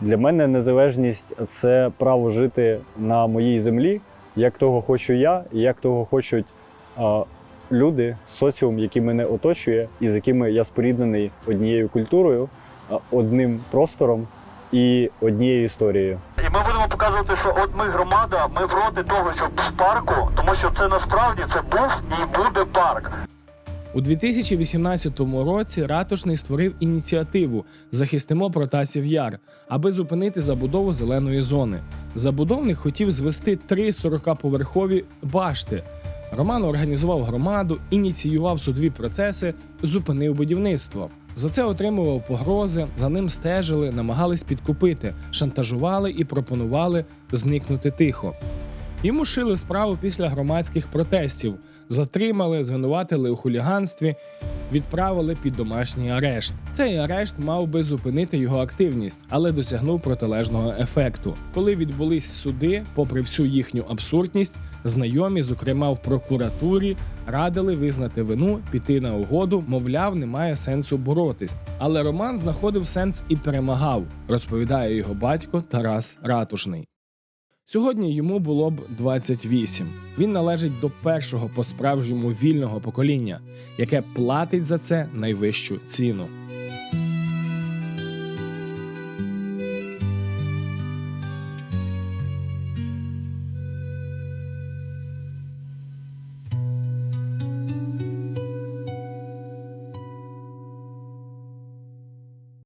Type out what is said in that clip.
Для мене незалежність це право жити на моїй землі, як того хочу я, і як того хочуть а, люди, соціум, який мене оточує, і з якими я споріднений однією культурою, одним простором і однією історією. І ми будемо показувати, що от ми громада, ми проти того, щоб в парку, тому що це насправді це був і буде парк. У 2018 році ратушний створив ініціативу Захистимо Протасів Яр, аби зупинити забудову зеленої зони. Забудовник хотів звести три 40-поверхові башти. Роман організував громаду, ініціював судові процеси, зупинив будівництво. За це отримував погрози, за ним стежили, намагались підкупити, шантажували і пропонували зникнути тихо. Йому шили справу після громадських протестів, затримали, звинуватили у хуліганстві, відправили під домашній арешт. Цей арешт мав би зупинити його активність, але досягнув протилежного ефекту. Коли відбулись суди, попри всю їхню абсурдність, знайомі, зокрема в прокуратурі, радили визнати вину, піти на угоду, мовляв, немає сенсу боротись. Але Роман знаходив сенс і перемагав, розповідає його батько Тарас Ратушний. Сьогодні йому було б 28. Він належить до першого по-справжньому вільного покоління, яке платить за це найвищу ціну.